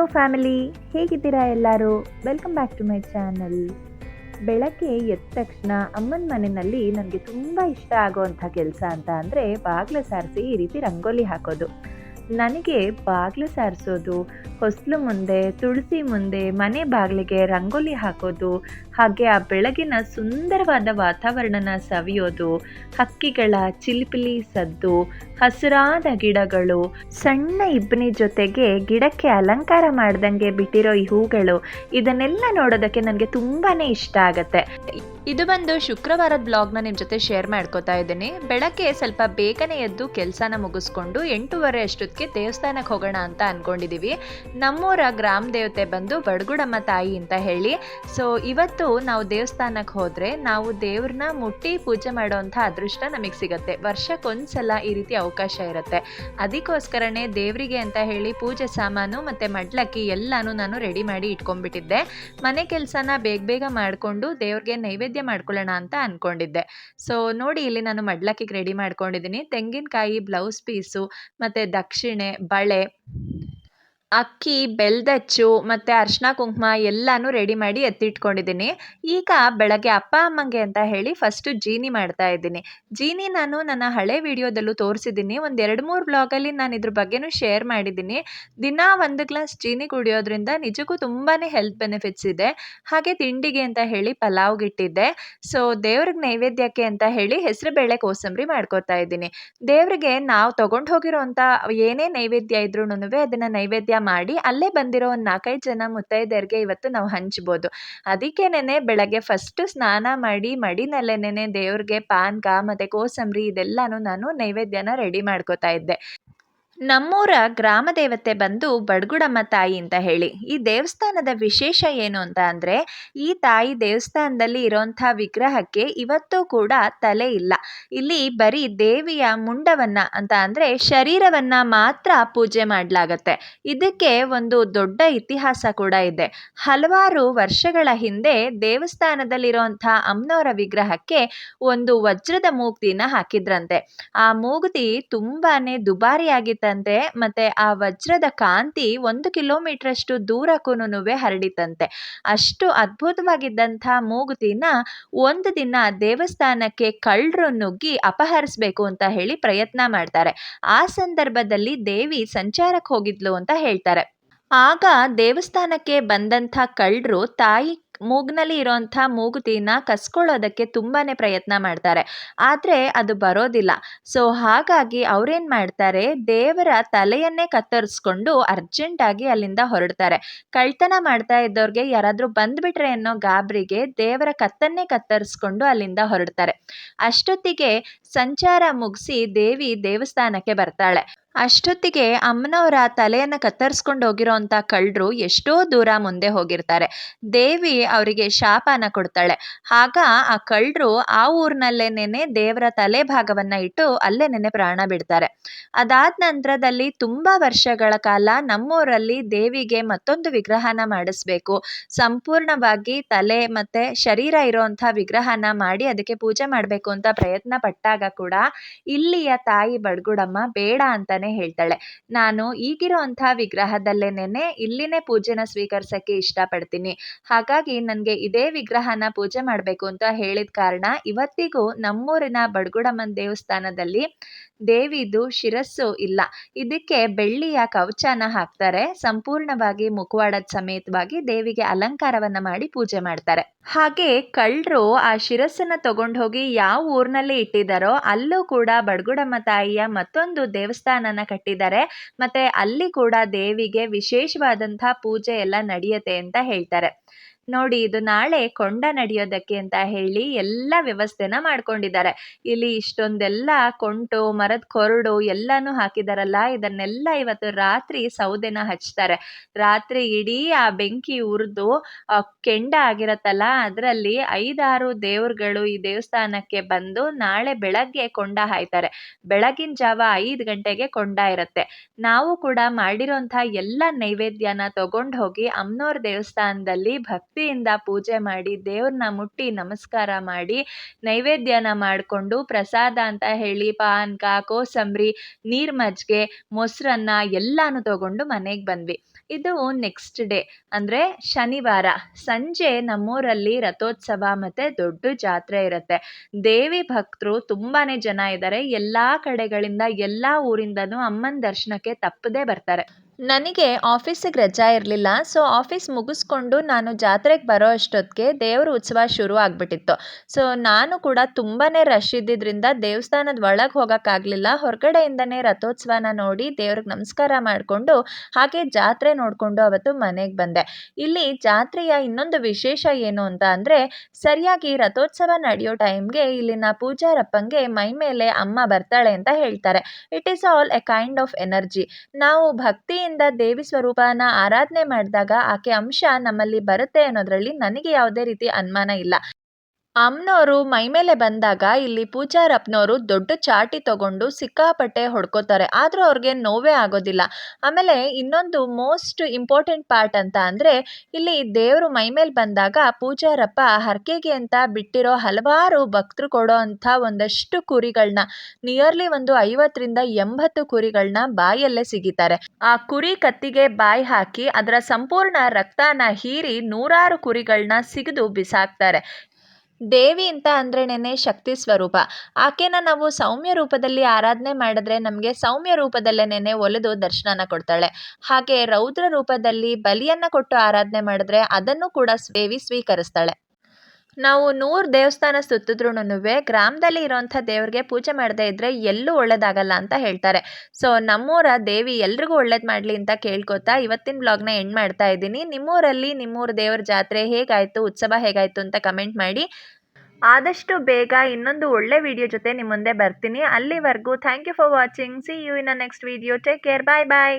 Hello family ಹೇಗಿದ್ದೀರಾ ಎಲ್ಲರೂ? Welcome back to my channel ಬೆಳಗ್ಗೆ ಎದ್ದ ತಕ್ಷಣ ಅಮ್ಮನ ಮನೆಯಲ್ಲಿ ನನಗೆ ತುಂಬ ಇಷ್ಟ ಆಗೋವಂಥ ಕೆಲಸ ಅಂತ ಅಂದರೆ ಬಾಗಿಲು ಸಾರಿಸಿ ಈ ರೀತಿ ರಂಗೋಲಿ ಹಾಕೋದು. ನನಗೆ ಬಾಗಿಲು ಸಾರಿಸೋದು, ಹೊಸಲು ಮುಂದೆ, ತುಳಸಿ ಮುಂದೆ, ಮನೆ ಬಾಗಿಲಿಗೆ ರಂಗೋಲಿ ಹಾಕೋದು ಹಾಗೆ ಆ ಬೆಳಗಿನ ಸುಂದರವಾದ ವಾತಾವರಣನ ಸವಿಯೋದು, ಹಕ್ಕಿಗಳ ಚಿಲಿಪಿಲಿ ಸದ್ದು, ಹಸಿರಾದ ಗಿಡಗಳು, ಸಣ್ಣ ಇಬ್ಬನಿ ಜೊತೆಗೆ ಗಿಡಕ್ಕೆ ಅಲಂಕಾರ ಮಾಡ್ದಂಗೆ ಬಿಟ್ಟಿರೋ ಈ ಹೂಗಳು, ಇದನ್ನೆಲ್ಲ ನೋಡೋದಕ್ಕೆ ನನಗೆ ತುಂಬಾ ಇಷ್ಟ ಆಗತ್ತೆ. ಇದು ಬಂದು ಶುಕ್ರವಾರದ ಬ್ಲಾಗ್ನ ನಿಮ್ಮ ಜೊತೆ ಶೇರ್ ಮಾಡ್ಕೋತಾ ಇದ್ದೀನಿ. ಬೆಳಗ್ಗೆ ಸ್ವಲ್ಪ ಬೇಗನೆ ಎದ್ದು ಕೆಲಸನ ಮುಗಿಸ್ಕೊಂಡು ಎಂಟೂವರೆ ಅಷ್ಟೊತ್ತಿಗೆ ದೇವಸ್ಥಾನಕ್ಕೆ ಹೋಗೋಣ ಅಂತ ಅಂದ್ಕೊಂಡಿದ್ದೀವಿ ನಮ್ಮೂರ ಗ್ರಾಮ ದೇವತೆ ಬಂದು ಬಡಗುಡಮ್ಮ ತಾಯಿ ಅಂತ ಹೇಳಿ. ಸೊ ಇವತ್ತು ನಾವು ದೇವಸ್ಥಾನಕ್ಕೆ ಹೋದರೆ ನಾವು ದೇವ್ರನ್ನ ಮುಟ್ಟಿ ಪೂಜೆ ಮಾಡುವಂಥ ಅದೃಷ್ಟ ನಮಗೆ ಸಿಗುತ್ತೆ. ವರ್ಷಕ್ಕೊಂದ್ಸಲ ಈ ರೀತಿ ಅವಕಾಶ ಇರುತ್ತೆ. ಅದಕ್ಕೋಸ್ಕರನೇ ದೇವರಿಗೆ ಅಂತ ಹೇಳಿ ಪೂಜೆ ಸಾಮಾನು ಮತ್ತು ಮಡ್ಲಕ್ಕಿ ಎಲ್ಲನೂ ನಾನು ರೆಡಿ ಮಾಡಿ ಇಟ್ಕೊಂಡ್ಬಿಟ್ಟಿದ್ದೆ. ಮನೆ ಕೆಲಸನ ಬೇಗ ಬೇಗ ಮಾಡಿಕೊಂಡು ದೇವ್ರಿಗೆ ನೈವೇದ್ಯ ಮಾಡ್ಕೊಳ್ಳೋಣ ಅಂತ ಅಂದ್ಕೊಂಡಿದ್ದೆ ಸೊ ನೋಡಿ ಇಲ್ಲಿ ನಾನು ಮಡ್ಲಕ್ಕಿಗೆ ರೆಡಿ ಮಾಡ್ಕೊಂಡಿದ್ದೀನಿ. ತೆಂಗಿನಕಾಯಿ, ಬ್ಲೌಸ್ ಪೀಸು, ಮತ್ತು ದಕ್ಷಿಣೆ, ಬಳೆ ಅಕ್ಕಿ, ಬೆಲ್ದಚ್ಚು ಮತ್ತು ಅರ್ಶಿನ ಕುಂಕುಮ ಎಲ್ಲನೂ ರೆಡಿ ಮಾಡಿ ಎತ್ತಿಟ್ಕೊಂಡಿದ್ದೀನಿ. ಈಗ ಬೆಳಗ್ಗೆ ಅಪ್ಪ, ಅಮ್ಮಂಗೆ ಅಂತ ಹೇಳಿ ಫಸ್ಟು ಜೀನಿ ಮಾಡ್ತಾ ಇದ್ದೀನಿ. ಜೀನಿ ನಾನು ನನ್ನ ಹಳೆ ವಿಡಿಯೋದಲ್ಲೂ ತೋರಿಸಿದ್ದೀನಿ. ಒಂದು ಎರಡು ಮೂರು ಬ್ಲಾಗಲ್ಲಿ ನಾನು ಇದ್ರ ಬಗ್ಗೆನೂ ಶೇರ್ ಮಾಡಿದ್ದೀನಿ. ದಿನಾ ಒಂದು ಗ್ಲಾಸ್ ಜೀನಿ ಕುಡಿಯೋದ್ರಿಂದ ನಿಜಕ್ಕೂ ತುಂಬಾ ಹೆಲ್ತ್ ಬೆನಿಫಿಟ್ಸ್ ಇದೆ. ಹಾಗೆ ತಿಂಡಿಗೆ ಅಂತ ಹೇಳಿ ಪಲಾವ್ ಗಿಟ್ಟಿದ್ದೆ ಸೊ ದೇವ್ರಿಗೆ ನೈವೇದ್ಯಕ್ಕೆ ಅಂತ ಹೇಳಿ ಹೆಸರುಬೇಳೆ ಕೋಸಂಬರಿ ಮಾಡ್ಕೋತಾ ಇದ್ದೀನಿ. ದೇವ್ರಿಗೆ ನಾವು ತೊಗೊಂಡು ಹೋಗಿರೋಂಥ ಏನೇ ನೈವೇದ್ಯ ಇದ್ರೂ ಅದನ್ನು ನೈವೇದ್ಯ ಮಾಡಿ ಅಲ್ಲೇ ಬಂದಿರೋ ಒಂದು ನಾಲ್ಕೈದು ಜನ ಮುತ್ತೈದೆಯರಿಗೆ ಇವತ್ತು ನಾವು ಹಂಚ್ಬೋದು. ಅದಕ್ಕೇನೆ ಬೆಳಗ್ಗೆ ಫಸ್ಟು ಸ್ನಾನ ಮಾಡಿ ಮಡಿನಲ್ಲೇನೆ ದೇವ್ರಿಗೆ ಪಾನ್ಕ ಮತ್ತು ಕೋಸಂಬರಿ ಇದೆಲ್ಲನೂ ನಾನು ನೈವೇದ್ಯನ ರೆಡಿ ಮಾಡ್ಕೋತಾ ಇದ್ದೆ. ನಮ್ಮೂರ ಗ್ರಾಮ ದೇವತೆ ಬಂದು ಬಡ್ಗುಡಮ್ಮ ತಾಯಿ ಅಂತ ಹೇಳಿ, ಈ ದೇವಸ್ಥಾನದ ವಿಶೇಷ ಏನು ಅಂತ ಅಂದರೆ, ಈ ತಾಯಿ ದೇವಸ್ಥಾನದಲ್ಲಿ ಇರೋಂಥ ವಿಗ್ರಹಕ್ಕೆ ಇವತ್ತು ಕೂಡ ತಲೆ ಇಲ್ಲ. ಇಲ್ಲಿ ಬರೀ ದೇವಿಯ ಮುಂಡವನ್ನ ಅಂತ ಅಂದರೆ ಶರೀರವನ್ನ ಮಾತ್ರ ಪೂಜೆ ಮಾಡಲಾಗತ್ತೆ. ಇದಕ್ಕೆ ಒಂದು ದೊಡ್ಡ ಇತಿಹಾಸ ಕೂಡ ಇದೆ. ಹಲವಾರು ವರ್ಷಗಳ ಹಿಂದೆ ದೇವಸ್ಥಾನದಲ್ಲಿರೋಂಥ ಅಮ್ಮನವರ ವಿಗ್ರಹಕ್ಕೆ ಒಂದು ವಜ್ರದ ಮೂಗುತಿನ ಹಾಕಿದ್ರಂತೆ. ಆ ಮೂಗುತಿ ತುಂಬಾನೇ ದುಬಾರಿಯಾಗಿತ್ತಂತೆ ಮತ್ತೆ ಆ ವಜ್ರದ ಕಾಂತಿ ಒಂದು ಕಿಲೋಮೀಟರ್ ಅಷ್ಟು ದೂರಕ್ಕೂನು ಹರಡಿತಂತೆ. ಅಷ್ಟು ಅದ್ಭುತವಾಗಿದ್ದಂಥ ಮೂಗುತಿನ ಒಂದು ದಿನ ದೇವಸ್ಥಾನಕ್ಕೆ ಕಳ್ಳರು ನುಗ್ಗಿ ಅಪಹರಿಸಬೇಕು ಅಂತ ಹೇಳಿ ಪ್ರಯತ್ನ ಮಾಡ್ತಾರೆ. ಆ ಸಂದರ್ಭದಲ್ಲಿ ದೇವಿ ಸಂಚಾರಕ್ಕೆ ಹೋಗಿದ್ಲು ಅಂತ ಹೇಳ್ತಾರೆ. ಆಗ ದೇವಸ್ಥಾನಕ್ಕೆ ಬಂದಂಥ ಕಳ್ಳರು ತಾಯಿ ಮೂಗ್ನಲ್ಲಿ ಇರೋಂಥ ಮೂಗುತಿನ ಕಸ್ಕೊಳ್ಳೋದಕ್ಕೆ ತುಂಬಾ ಪ್ರಯತ್ನ ಮಾಡ್ತಾರೆ. ಆದರೆ ಅದು ಬರೋದಿಲ್ಲ. ಸೊ ಹಾಗಾಗಿ ಅವ್ರೇನು ಮಾಡ್ತಾರೆ? ದೇವರ ತಲೆಯನ್ನೇ ಕತ್ತರಿಸ್ಕೊಂಡು ಅರ್ಜೆಂಟಾಗಿ ಅಲ್ಲಿಂದ ಹೊರಡ್ತಾರೆ. ಕಳ್ತನ ಮಾಡ್ತಾ ಇದ್ದವ್ರಿಗೆ ಯಾರಾದರೂ ಬಂದುಬಿಟ್ರೆ ಅನ್ನೋ ಗಾಬರಿಗೆ ದೇವರ ಕತ್ತನ್ನೇ ಕತ್ತರಿಸ್ಕೊಂಡು ಅಲ್ಲಿಂದ ಹೊರಡ್ತಾರೆ. ಅಷ್ಟೊತ್ತಿಗೆ ಸಂಚಾರ ಮುಗಿಸಿ ದೇವಿ ದೇವಸ್ಥಾನಕ್ಕೆ ಬರ್ತಾಳೆ. ಅಷ್ಟೊತ್ತಿಗೆ ಅಮ್ಮನವರ ತಲೆಯನ್ನು ಕತ್ತರಿಸ್ಕೊಂಡು ಹೋಗಿರೋಂಥ ಕಳ್ಳರು ಎಷ್ಟೋ ದೂರ ಮುಂದೆ ಹೋಗಿರ್ತಾರೆ. ದೇವಿ ಅವರಿಗೆ ಶಾಪನ ಕೊಡ್ತಾಳೆ. ಆಗ ಆ ಕಳ್ಳರು ಆ ಊರಿನಲ್ಲೇನೆ ದೇವರ ತಲೆ ಭಾಗವನ್ನು ಇಟ್ಟು ಅಲ್ಲೇನೆ ಪ್ರಾಣ ಬಿಡ್ತಾರೆ. ಅದಾದ ನಂತರದಲ್ಲಿ ತುಂಬ ವರ್ಷಗಳ ಕಾಲ ನಮ್ಮೂರಲ್ಲಿ ದೇವಿಗೆ ಮತ್ತೊಂದು ವಿಗ್ರಹನ ಮಾಡಿಸ್ಬೇಕು. ಸಂಪೂರ್ಣವಾಗಿ ತಲೆ ಮತ್ತು ಶರೀರ ಇರೋವಂಥ ವಿಗ್ರಹನ ಮಾಡಿ ಅದಕ್ಕೆ ಪೂಜೆ ಮಾಡಬೇಕು ಅಂತ ಪ್ರಯತ್ನ ಪಟ್ಟಾಗ ಕೂಡ ಇಲ್ಲಿಯ ತಾಯಿ ಬಡ್ಗುಡಮ್ಮ ಬೇಡ ಅಂತಾನೆ ಹೇಳ್ತಾಳೆ. ನಾನು ಈಗಿರೋಂಥ ವಿಗ್ರಹದಲ್ಲೇನೆ ಇಲ್ಲಿನೇ ಪೂಜೆನ ಸ್ವೀಕರಿಸೋಕ್ಕೆ ಇಷ್ಟಪಡ್ತೀನಿ. ಹಾಗಾಗಿ ನನಗೆ ಇದೇ ವಿಗ್ರಹನ ಪೂಜೆ ಮಾಡಬೇಕು ಅಂತ ಹೇಳಿದ ಕಾರಣ ಇವತ್ತಿಗೂ ನಮ್ಮೂರಿನ ಬಡ್ಗುಡಮ್ಮನ ದೇವಸ್ಥಾನದಲ್ಲಿ ದೇವಿದು ಶಿರಸ್ಸು ಇಲ್ಲ. ಇದಕ್ಕೆ ಬೆಳ್ಳಿಯ ಕವಚನ ಹಾಕ್ತಾರೆ. ಸಂಪೂರ್ಣವಾಗಿ ಮುಖವಾಡದ ಸಮೇತವಾಗಿ ದೇವಿಗೆ ಅಲಂಕಾರವನ್ನ ಮಾಡಿ ಪೂಜೆ ಮಾಡ್ತಾರೆ. ಹಾಗೆ ಕಳ್ಳರು ಆ ಶಿರಸ್ಸನ್ನ ತಗೊಂಡು ಹೋಗಿ ಯಾವ ಊರಿನಲ್ಲಿ ಇಟ್ಟಿದ್ದಾರೋ ಅಲ್ಲೂ ಕೂಡ ಬಡ್ಗುಡಮ್ಮ ತಾಯಿಯ ಮತ್ತೊಂದು ದೇವಸ್ಥಾನನ ಕಟ್ಟಿದ್ದಾರೆ. ಮತ್ತೆ ಅಲ್ಲಿ ಕೂಡ ದೇವಿಗೆ ವಿಶೇಷವಾದಂತಹ ಪೂಜೆ ಎಲ್ಲ ನಡೆಯುತ್ತೆ ಅಂತ ಹೇಳ್ತಾರೆ. ನೋಡಿ ಇದು ನಾಳೆ ಕೊಂಡ ನಡೆಯೋದಕ್ಕೆ ಅಂತ ಹೇಳಿ ಎಲ್ಲ ವ್ಯವಸ್ಥೆನ ಮಾಡ್ಕೊಂಡಿದ್ದಾರೆ. ಇಲ್ಲಿ ಇಷ್ಟೊಂದೆಲ್ಲ ಕೊಂಟು, ಮರದ ಕೊರಡು ಎಲ್ಲನೂ ಹಾಕಿದಾರಲ್ಲ, ಇದನ್ನೆಲ್ಲ ಇವತ್ತು ರಾತ್ರಿ ಸೌದೆನ ಹಚ್ತಾರೆ. ರಾತ್ರಿ ಇಡೀ ಆ ಬೆಂಕಿ ಉರಿದು ಕೆಂಡ ಆಗಿರತ್ತಲ್ಲ, ಅದರಲ್ಲಿ ಐದಾರು ದೇವ್ರುಗಳು ಈ ದೇವಸ್ಥಾನಕ್ಕೆ ಬಂದು ನಾಳೆ ಬೆಳಗ್ಗೆ ಕೊಂಡ ಹಾಯ್ತಾರೆ. ಬೆಳಗಿನ ಜಾವ ಐದು ಗಂಟೆಗೆ ಕೊಂಡ ಇರುತ್ತೆ. ನಾವು ಕೂಡ ಮಾಡಿರೋಂಥ ಎಲ್ಲ ನೈವೇದ್ಯನ ತಗೊಂಡು ಹೋಗಿ ಅಮ್ಮನವ್ರ ದೇವಸ್ಥಾನದಲ್ಲಿ ಭಕ್ತಿ ಭಕ್ತಿಯಿಂದ ಪೂಜೆ ಮಾಡಿ ದೇವ್ರನ್ನ ಮುಟ್ಟಿ ನಮಸ್ಕಾರ ಮಾಡಿ, ನೈವೇದ್ಯನ ಮಾಡಿಕೊಂಡು ಪ್ರಸಾದ ಅಂತ ಹೇಳಿ ಪಾನಕ ಕೋಸಂಬರಿ ನೀರ್ ಮಜ್ಜಿಗೆ, ಮೊಸರನ್ನ ಎಲ್ಲನೂ ತಗೊಂಡು ಮನೆಗೆ ಬಂದ್ವಿ. ಇದು ನೆಕ್ಸ್ಟ್ ಡೇ ಅಂದರೆ ಶನಿವಾರ. ಸಂಜೆ ನಮ್ಮೂರಲ್ಲಿ ರಥೋತ್ಸವ ಮತ್ತು ದೊಡ್ಡ ಜಾತ್ರೆ ಇರುತ್ತೆ. ದೇವಿ ಭಕ್ತರು ತುಂಬಾ ಜನ ಇದ್ದಾರೆ ಎಲ್ಲ ಕಡೆಗಳಿಂದ, ಎಲ್ಲ ಊರಿಂದನೂ ಅಮ್ಮನ ದರ್ಶನಕ್ಕೆ ತಪ್ಪದೇ ಬರ್ತಾರೆ. ನನಗೆ ಆಫೀಸಿಗೆ ರಜಾ ಇರಲಿಲ್ಲ. ಸೊ, ಆಫೀಸ್ ಮುಗಿಸ್ಕೊಂಡು ನಾನು ಜಾತ್ರೆಗೆ ಬರೋ ಅಷ್ಟೊತ್ತಿಗೆ ದೇವ್ರ ಉತ್ಸವ ಶುರು ಆಗಿಬಿಟ್ಟಿತ್ತು. ಸೊ, ನಾನು ಕೂಡ ತುಂಬಾ ರಶ್ ಇದ್ದಿದ್ದರಿಂದ ದೇವಸ್ಥಾನದ ಒಳಗೆ ಹೋಗೋಕ್ಕಾಗಲಿಲ್ಲ. ಹೊರಗಡೆಯಿಂದನೇ ರಥೋತ್ಸವನ ನೋಡಿ ದೇವ್ರಿಗೆ ನಮಸ್ಕಾರ ಮಾಡಿಕೊಂಡು ಹಾಗೆ ಜಾತ್ರೆ ನೋಡಿಕೊಂಡು ಅವತ್ತು ಮನೆಗೆ ಬಂದೆ. ಇಲ್ಲಿ ಜಾತ್ರೆಯ ಇನ್ನೊಂದು ವಿಶೇಷ ಏನು ಅಂತ ಅಂದರೆ, ಸರಿಯಾಗಿ ರಥೋತ್ಸವ ನಡೆಯೋ ಟೈಮ್ಗೆ ಇಲ್ಲಿನ ಪೂಜಾರಪ್ಪಂಗೆ ಮೈ ಮೇಲೆ ಅಮ್ಮ ಬರ್ತಾಳೆ ಅಂತ ಹೇಳ್ತಾರೆ. It is all a kind of energy ನಾವು ಭಕ್ತಿಯಿಂದ ದೇವಿ ಸ್ವರೂಪನ ಆರಾಧನೆ ಮಾಡಿದಾಗ ಆಕೆ ಅಂಶ ನಮ್ಮಲ್ಲಿ ಬರುತ್ತೆ ಅನ್ನೋದ್ರಲ್ಲಿ ನನಗೆ ಯಾವುದೇ ರೀತಿ ಅನುಮಾನ ಇಲ್ಲ. ಅಮ್ಮನವರು ಮೈಮೇಲೆ ಬಂದಾಗ ಇಲ್ಲಿ ಪೂಜಾರಪ್ಪನವರು ದೊಡ್ಡ ಚಾಟಿ ತಗೊಂಡು ಸಿಕ್ಕಾಪಟ್ಟೆ ಹೊಡ್ಕೋತಾರೆ. ಆದರೂ ಅವ್ರಿಗೆ ನೋವೇ ಆಗೋದಿಲ್ಲ. ಆಮೇಲೆ ಇನ್ನೊಂದು ಮೋಸ್ಟ್ ಇಂಪಾರ್ಟೆಂಟ್ ಪಾರ್ಟ್ ಅಂತ ಅಂದರೆ, ಇಲ್ಲಿ ದೇವರು ಮೈಮೇಲೆ ಬಂದಾಗ ಪೂಜಾರಪ್ಪ ಹರಕೆಗೆ ಅಂತ ಬಿಟ್ಟಿರೋ ಹಲವಾರು ಭಕ್ತರು ಕೊಡೋ ಅಂಥ ಒಂದಷ್ಟು ಕುರಿಗಳನ್ನ ನಿಯರ್ಲಿ ಒಂದು ಐವತ್ತರಿಂದ ಎಂಬತ್ತು ಕುರಿಗಳನ್ನ ಬಾಯಲ್ಲೇ ಸಿಗಿತಾರೆ. ಆ ಕುರಿ ಕತ್ತಿಗೆ ಬಾಯಿ ಹಾಕಿ ಅದರ ಸಂಪೂರ್ಣ ರಕ್ತನ ಹೀರಿ ನೂರಾರು ಕುರಿಗಳನ್ನ ಸಿಗದು ಬಿಸಾಕ್ತಾರೆ. ದೇವಿ ಅಂತ ಅಂದ್ರೇನೆ ಶಕ್ತಿ ಸ್ವರೂಪ. ಆಕೆನ ನಾವು ಸೌಮ್ಯ ರೂಪದಲ್ಲಿ ಆರಾಧನೆ ಮಾಡಿದ್ರೆ ನಮಗೆ ಸೌಮ್ಯ ರೂಪದಲ್ಲೇನೆ ಒಲಿದು ದರ್ಶನನ ಕೊಡ್ತಾಳೆ. ಹಾಗೆ ರೌದ್ರ ರೂಪದಲ್ಲಿ ಬಲಿಯನ್ನು ಕೊಟ್ಟು ಆರಾಧನೆ ಮಾಡಿದ್ರೆ ಅದನ್ನು ಕೂಡ ದೇವಿ ಸ್ವೀಕರಿಸ್ತಾಳೆ. ನಾವು ನೂರು ದೇವಸ್ಥಾನ ಸುತ್ತಿದ್ರೂ ಗ್ರಾಮದಲ್ಲಿ ಇರೋಂಥ ದೇವ್ರಿಗೆ ಪೂಜೆ ಮಾಡದೇ ಇದ್ದರೆ ಎಲ್ಲೂ ಒಳ್ಳೇದಾಗಲ್ಲ ಅಂತ ಹೇಳ್ತಾರೆ. ಸೊ ನಮ್ಮೂರ ದೇವಿ ಎಲ್ರಿಗೂ ಒಳ್ಳೇದು ಮಾಡಲಿ ಅಂತ ಕೇಳ್ಕೊತಾ ಇವತ್ತಿನ ಬ್ಲಾಗ್ನ ಎಂಡ್ ಮಾಡ್ತಾ ಇದ್ದೀನಿ. ನಿಮ್ಮೂರಲ್ಲಿ ನಿಮ್ಮೂರ ದೇವ್ರ ಜಾತ್ರೆ ಹೇಗಾಯಿತು, ಉತ್ಸವ ಹೇಗಾಯಿತು ಅಂತ ಕಮೆಂಟ್ ಮಾಡಿ. ಆದಷ್ಟು ಬೇಗ ಇನ್ನೊಂದು ಒಳ್ಳೆ ವಿಡಿಯೋ ಜೊತೆ ನಿಮ್ಮ ಮುಂದೆ ಬರ್ತೀನಿ. ಅಲ್ಲಿವರೆಗೂ thank you for watching see you in next video take care bye bye